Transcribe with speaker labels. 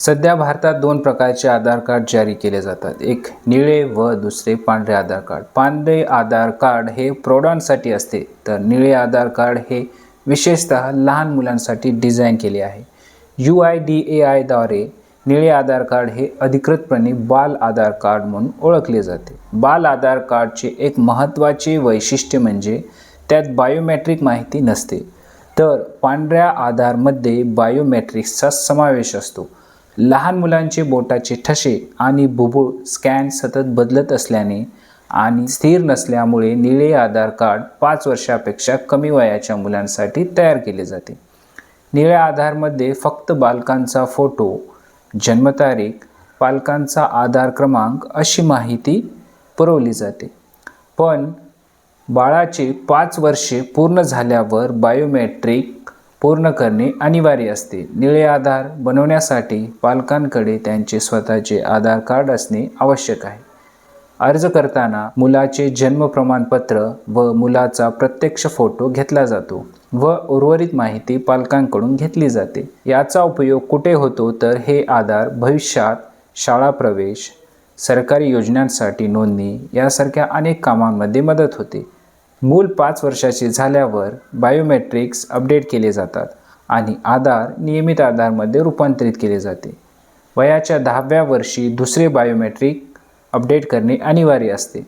Speaker 1: सध्या भारतात दोन प्रकारचे आधार कार्ड जारी केले जातात. एक निळे व दुसरे पांढरे आधार कार्ड. पांढरे आधार कार्ड हे प्रौढांसाठी असते तर निळे आधार कार्ड हे विशेषतः लहान मुलांसाठी डिझाईन केले आहे. यू आय डी ए आयद्वारे निळे आधार कार्ड हे अधिकृतपणे बाल आधार कार्ड म्हणून ओळखले जाते. बाल आधार कार्डचे एक महत्त्वाचे वैशिष्ट्य म्हणजे त्यात बायोमॅट्रिक माहिती नसते. तर पांढऱ्या आधारमध्ये बायोमॅट्रिक्सचा समावेश असतो. लहान मुलांचे बोटाचे ठसे आणि बुबुळ स्कॅन सतत बदलत असल्याने आणि स्थिर नसल्यामुळे निळे आधार कार्ड पाच वर्षापेक्षा कमी वयाच्या मुलांसाठी तयार केले जाते. निळ्या आधारमध्ये फक्त बालकांचा फोटो जन्मतारीख पालकांचा आधार क्रमांक अशी माहिती पुरवली जाते. पण बाळाचे पाच वर्षे पूर्ण झाल्यावर बायोमेट्रिक पूर्ण करणे अनिवार्य असते. निळे आधार बनवण्यासाठी पालकांकडे त्यांचे स्वतःचे आधार कार्ड असणे आवश्यक आहे. अर्ज करताना मुलाचे जन्म प्रमाणपत्र व मुलाचा प्रत्यक्ष फोटो घेतला जातो व उर्वरित माहिती पालकांकडून घेतली जाते. याचा उपयोग कुठे होतो तर हे आधार भविष्यात शाळा प्रवेश सरकारी योजनांसाठी नोंदणी यासारख्या अनेक कामांमध्ये मदत होते. मूल पाच वर्षाचे झाल्यावर बायोमेट्रिक्स अपडेट केले जातात आणि आधार नियमित आधारमध्ये रूपांतरित केले जाते. वयाच्या दहाव्या वर्षी दुसरे बायोमेट्रिक अपडेट करणे अनिवार्य असते.